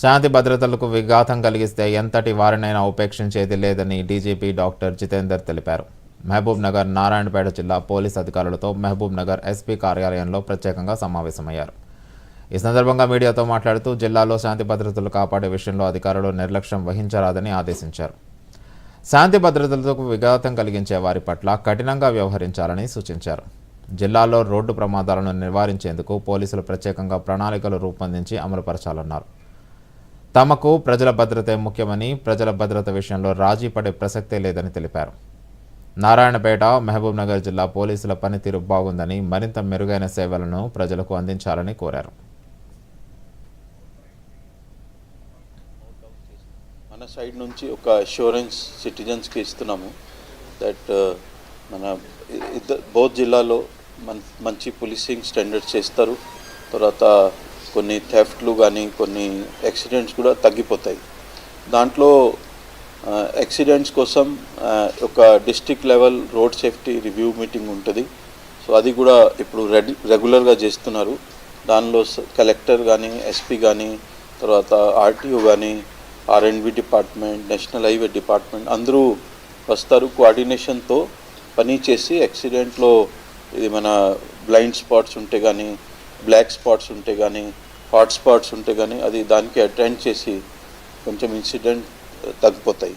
శాంతి భద్రతలకు విఘాతం కలిగిస్తే ఎంతటి వారినైనా ఉపేక్షించేది లేదని డీజీపీ డాక్టర్ జితేందర్ తెలిపారు. మహబూబ్ నగర్ నారాయణపేట జిల్లా పోలీస్ అధికారులతో మహబూబ్ నగర్ ఎస్పీ కార్యాలయంలో ప్రత్యేకంగా సమావేశమయ్యారు. ఈ సందర్భంగా మీడియాతో మాట్లాడుతూ జిల్లాలో శాంతి భద్రతలు కాపాడే విషయంలో అధికారులు నిర్లక్ష్యం వహించరాదని ఆదేశించారు. శాంతి భద్రతలకు విఘాతం కలిగించే వారి పట్ల కఠినంగా వ్యవహరించాలని సూచించారు. జిల్లాలో రోడ్డు ప్రమాదాలను నివారించేందుకు పోలీసులు ప్రత్యేకంగా ప్రణాళికలు రూపొందించి అమలుపరచాలన్నారు. తమకు ప్రజల భద్రతే ముఖ్యమని ప్రజల భద్రత విషయంలో రాజీ పడే ప్రసక్తే లేదని తెలిపారు. నారాయణపేట మహబూబ్ నగర్ జిల్లా పోలీసుల పనితీరు బాగుందని మరింత మెరుగైన సేవలను ప్రజలకు అందించాలని కోరారు. మన సైడ్ నుంచి ఒక అష్యూరెన్స్ సిటిజన్స్కి ఇస్తున్నాము. దట్ uh, మన ఇద్దరు బౌత్ జిల్లాలో మంచి పోలీసింగ్ స్టాండర్డ్స్ చేస్తారు. తర్వాత కొన్ని థెఫ్ట్లు కానీ కొన్ని యాక్సిడెంట్స్ కూడా తగ్గిపోతాయి. దాంట్లో యాక్సిడెంట్స్ కోసం ఒక district level road safety review meeting ఉంటుంది. సో అది కూడా ఇప్పుడు రెడీ రెగ్యులర్గా చేస్తున్నారు. దానిలో కలెక్టర్ కానీ ఎస్పీ కానీ తర్వాత ఆర్టీఓ కానీ ఆర్ఎండ్బి డిపార్ట్మెంట్ నేషనల్ హైవే డిపార్ట్మెంట్ అందరూ వస్తారు కోఆర్డినేషన్తో పని చేసి యాక్సిడెంట్లో ఇది మన బ్లైండ్ స్పాట్స్ ఉంటే కానీ బ్లాక్ స్పాట్స్ ఉంటే కానీ హాట్ స్పాట్స్ ఉంటే కానీ అది దానికి అటెండ్ చేసి కొంచెం ఇన్సిడెంట్ తగ్గిపోతాయి.